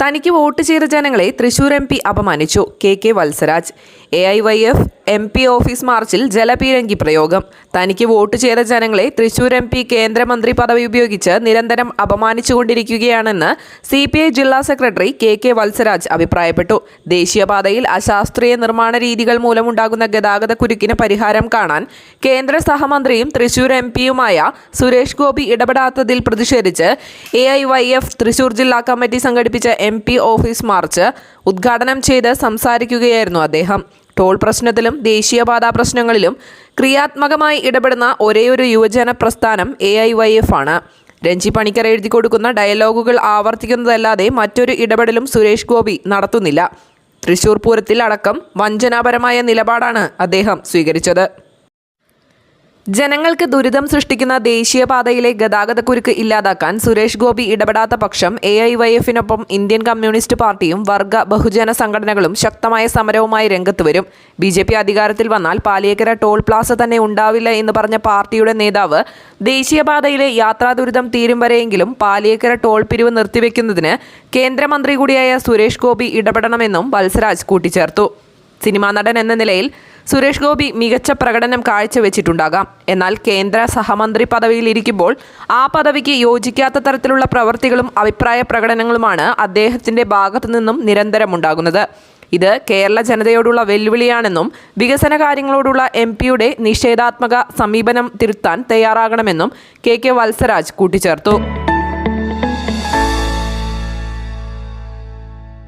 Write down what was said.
തനിക്ക് വോട്ട് ചെയ്ത ജനങ്ങളെ തൃശൂർ എം പി അപമാനിച്ചു. K K Valsaraj A I Y F M P office മാർച്ചിൽ ജലപീരങ്കി പ്രയോഗം. തനിക്ക് വോട്ട് ചെയ്ത ജനങ്ങളെ തൃശൂർ എം പി കേന്ദ്രമന്ത്രി പദവി ഉപയോഗിച്ച് നിരന്തരം അപമാനിച്ചുകൊണ്ടിരിക്കുകയാണെന്ന് സി പി ഐ ജില്ലാ സെക്രട്ടറി കെ കെ വത്സരാജ് അഭിപ്രായപ്പെട്ടു. ദേശീയപാതയിൽ അശാസ്ത്രീയ നിർമ്മാണ രീതികൾ മൂലമുണ്ടാകുന്ന ഗതാഗത കുരുക്കിന് പരിഹാരം കാണാൻ കേന്ദ്ര സഹമന്ത്രിയും തൃശൂർ എം പിയുമായ സുരേഷ് ഗോപി ഇടപെടാത്തതിൽ പ്രതിഷേധിച്ച് A I Y F Thrissur ജില്ലാ കമ്മിറ്റി സംഘടിപ്പിച്ച എം പി ഓഫീസ് മാർച്ച് ഉദ്ഘാടനം ചെയ്ത് സംസാരിക്കുകയായിരുന്നു അദ്ദേഹം. ടോൾ പ്രശ്നത്തിലും ദേശീയപാതാ പ്രശ്നങ്ങളിലും ക്രിയാത്മകമായി ഇടപെടുന്ന ഒരേയൊരു യുവജന പ്രസ്ഥാനം എ ഐ വൈ എഫ് ആണ്. രഞ്ജി പണിക്കർ എഴുതി കൊടുക്കുന്ന ഡയലോഗുകൾ ആവർത്തിക്കുന്നതല്ലാതെ മറ്റൊരു ഇടപെടലും സുരേഷ് ഗോപി നടത്തുന്നില്ല. തൃശൂർ പൂരത്തിൽ അടക്കം വഞ്ചനാപരമായ നിലപാടാണ് അദ്ദേഹം സ്വീകരിച്ചത്. ജനങ്ങൾക്ക് ദുരിതം സൃഷ്ടിക്കുന്ന ദേശീയപാതയിലെ ഗതാഗതക്കുരുക്ക് ഇല്ലാതാക്കാൻ സുരേഷ് ഗോപി ഇടപെടാത്ത പക്ഷം എ ഐ വൈ എഫിനൊപ്പം ഇന്ത്യൻ കമ്മ്യൂണിസ്റ്റ് പാർട്ടിയും വർഗ ബഹുജന സംഘടനകളും ശക്തമായ സമരവുമായി രംഗത്ത് വരും. ബി ജെ പി അധികാരത്തിൽ വന്നാൽ പാലിയേക്കര ടോൾ പ്ലാസ തന്നെ ഉണ്ടാവില്ല എന്ന് പറഞ്ഞ പാർട്ടിയുടെ നേതാവ് ദേശീയപാതയിലെ യാത്രാ ദുരിതം തീരും വരെയെങ്കിലും പാലിയേക്കര ടോൾ പിരിവ് നിർത്തിവെക്കുന്നതിന് കേന്ദ്രമന്ത്രി കൂടിയായ സുരേഷ് ഗോപി ഇടപെടണമെന്നും വത്സരാജ് കൂട്ടിച്ചേർത്തു. സിനിമാ നടൻ എന്ന നിലയിൽ സുരേഷ് ഗോപി മികച്ച പ്രകടനം കാഴ്ചവെച്ചിട്ടുണ്ടാകാം. എന്നാൽ കേന്ദ്ര സഹമന്ത്രി പദവിയിൽ ഇരിക്കുമ്പോൾ ആ പദവിക്ക് യോജിക്കാത്ത തരത്തിലുള്ള പ്രവൃത്തികളും അഭിപ്രായ പ്രകടനങ്ങളുമാണ് അദ്ദേഹത്തിന്റെ ഭാഗത്തു നിന്നും നിരന്തരമുണ്ടാകുന്നത്. ഇത് കേരള ജനതയോടുള്ള വെല്ലുവിളിയാണെന്നും വികസന കാര്യങ്ങളോടുള്ള എം പിയുടെ നിഷേധാത്മക സമീപനം തിരുത്താൻ തയ്യാറാകണമെന്നും കെ കെ വത്സരാജ് കൂട്ടിച്ചേർത്തു.